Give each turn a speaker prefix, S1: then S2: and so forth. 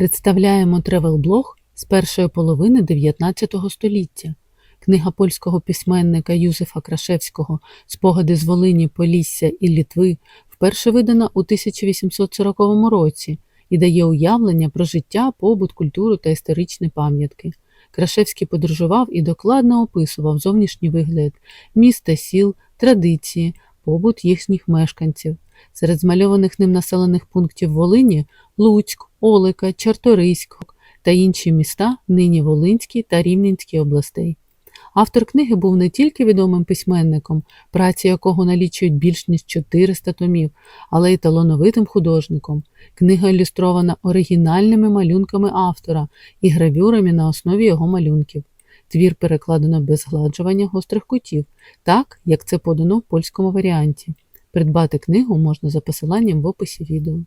S1: Представляємо тревел-блог з першої половини 19 століття. Книга польського письменника Юзефа Крашевського «Спогади з Волині, Полісся і Літви» вперше видана у 1840 році і дає уявлення про життя, побут, культуру та історичні пам'ятки. Крашевський подорожував і докладно описував зовнішній вигляд міста, сіл, традиції, побут їхніх мешканців. Серед змальованих ним населених пунктів Волині Луцьк, Олика, Чарториськ та інші міста нині Волинській та Рівненській областей. Автор книги був не тільки відомим письменником, праці якого налічують більш ніж 400 томів, але й талановитим художником. Книга ілюстрована оригінальними малюнками автора і гравюрами на основі його малюнків. Твір перекладено без згладжування гострих кутів, так як це подано в польському варіанті. Придбати книгу можна за посиланням в описі відео.